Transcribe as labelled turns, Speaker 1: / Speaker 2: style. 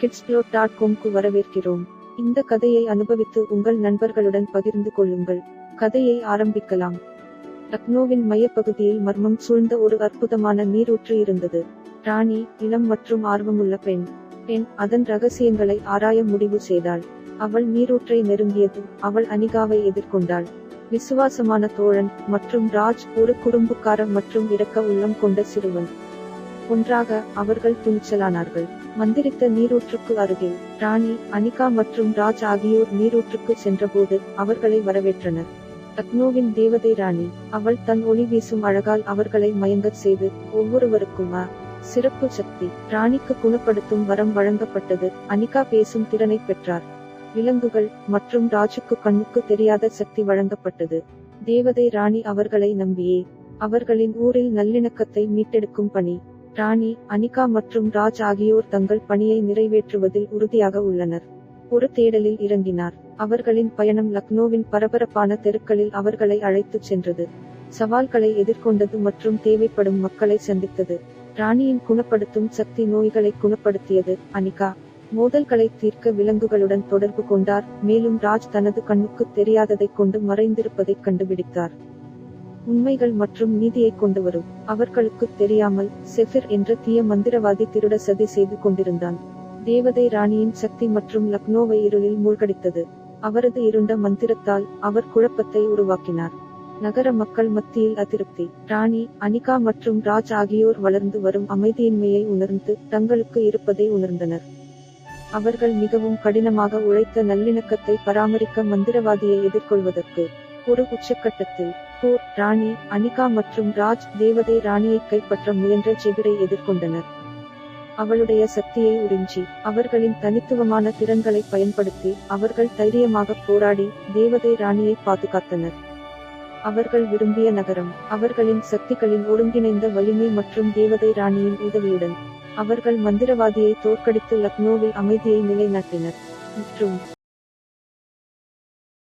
Speaker 1: கிட்ஸ்ப்ளோட் dot காம்க்கு வரவேற்கிறோம். இந்த கதையை அனுபவித்து உங்கள் நண்பர்களுடன் பகிர்ந்து கொள்ளுங்கள். கதையை ஆரம்பிக்கலாம். லக்னோவின் மையப்பகுதியில் மர்மம் சூழ்ந்த ஒரு அற்புதமான நீரூற்று இருந்தது. ராணி இளம் மற்றும் ஆர்வமுள்ள பெண். பெண் அதன் ரகசியங்களை ஆராய முடிவு செய்தாள். அவள் நீரூற்றை நெருங்கியது. அவள் அனிகாவை எதிர்கொண்டாள். விசுவாசமான தோழன் மற்றும் ராஜ் ஒரு குறும்புக்கார மற்றும் இரக்க உள்ளம் கொண்ட சிறுவன். ஒன்றாக அவர்கள் துணிச்சலானார்கள். மந்திரித்த நீரூற்றுக்கு அருகில் ராணி அனிகா மற்றும் ராஜ் ஆகியோர் நீரூற்றுக்கு சென்றபோது அவர்களை வரவேற்றனர். லக்னோவின் தேவதை ராணி அவள் தன் ஒளி வீசும் அழகால் அவர்களை மயங்கச் செய்து ஒவ்வொருவருக்கும் சிறப்பு சக்தி ராணிக்கு குணப்படுத்தும் வரம் வழங்கப்பட்டது. அனிகா பேசும் திறனை பெற்றார். விலங்குகள் மற்றும் ராஜுக்கு கண்ணுக்கு தெரியாத சக்தி வழங்கப்பட்டது. தேவதை ராணி அவர்களை நம்பியே அவர்களின் ஊரில் நல்லிணக்கத்தை மீட்டெடுக்கும் பணி. ராணி அனிகா மற்றும் ராஜ் ஆகியோர் தங்கள் பணியை நிறைவேற்றுவதில் உறுதியாக உள்ளனர். ஒரு தேடலில் இறங்கினார். அவர்களின் பயணம் லக்னோவின் பரபரப்பான தெருக்களில் அவர்களை அழைத்துச் சென்றது. சவால்களை எதிர்கொண்டது மற்றும் தேவைப்படும் மக்களை சந்தித்தது. ராணியின் குணப்படுத்தும் சக்தி நோய்களை குணப்படுத்தியது அனிகா. மோதல்களை தீர்க்க விலங்குகளுடன் தொடர்பு கொண்டார் மேலும் ராஜ் தனது கண்ணுக்கு தெரியாததைக் கொண்டு மறைந்திருப்பதைக் கண்டுபிடித்தார். உண்மைகள் மற்றும் நீதியை கொண்டு வரும். அவர்களுக்கு தெரியாமல் செஃபிர் என்ற தீய மந்திரவாதி திருட சதி செய்து கொண்டிருந்தான். தேவதை ராணியின் சக்தி மற்றும் லக்னோவை இருளில் மூழ்கடித்தது. அவரது இருண்ட மந்திரத்தால் அவர் குழப்பத்தை உருவாக்கினார். நகர மக்கள் மத்தியில் அதிருப்தி. ராணி அனிகா மற்றும் ராஜ் ஆகியோர் வளர்ந்து வரும் அமைதியின்மையை உணர்ந்து தங்களுக்கு இருப்பதை உணர்ந்தனர். அவர்கள் மிகவும் கடினமாக உழைத்த நல்லிணக்கத்தை பராமரிக்க மந்திரவாதியை எதிர்கொள்வதற்கு ஒரு உச்சக்கட்டத்தில் கபூர் ராணி அனிகா மற்றும் ராஜ் தேவதை ராணியை கைப்பற்ற முயன்ற ஜெபிரை எதிர்கொண்டனர். அவளுடைய சக்தியை உறிஞ்சி அவர்களின் தனித்துவமான திறன்களை பயன்படுத்தி அவர்கள் தைரியமாக போராடி தேவதை ராணியை பாதுகாத்தனர். அவர்கள் விரும்பிய நகரம் அவர்களின் சக்திகளின் ஒருங்கிணைந்த வலிமை மற்றும் தேவதை ராணியின் உதவியுடன் அவர்கள் மந்திரவாதியை தோற்கடித்து லக்னோவில் அமைதியை நிலைநாட்டினர். மற்றும்